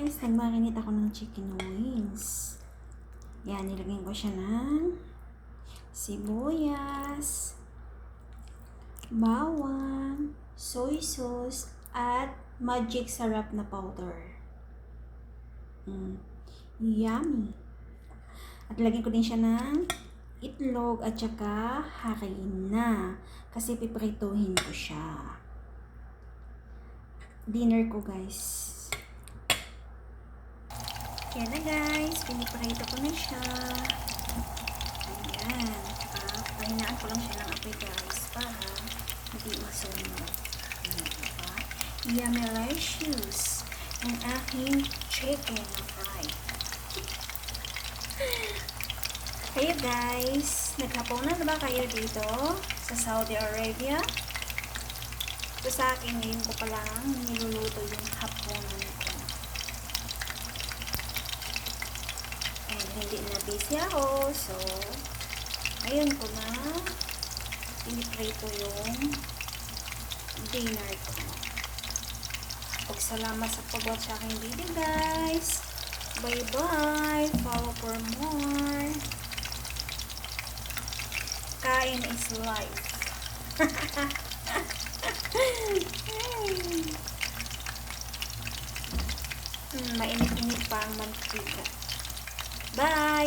guys, nagmarinate ako ng chicken wings. Yan, nilagyan ko siya ng sibuyas, bawang, soy sauce, at magic sarap na powder. Mm. Yummy. At lagyan ko din siya ng itlog at saka harina. Kasi piprituhin ko siya. Dinner ko guys. Yan na guys. Piniprito ko na siya. Ayan. Tsaka pahinaan ko lang siya ng apoy guys para hindi masunog. Ayan, diba? Yummy-licious. Ang aking chicken na fried. Kayo guys, naghapunan na ba kayo dito sa Saudi Arabia? Ito sa akin, ngayon ko pa lang niluluto yung hapunan ko. And hindi na busy ako, so ngayon ko na piniprito yung dinner ko. Pagsalamat sa pag-watch sa aking video guys. Bye-bye. Follow for more. Kain is life. Hmm, mainit-init pa ang mantika. Bye!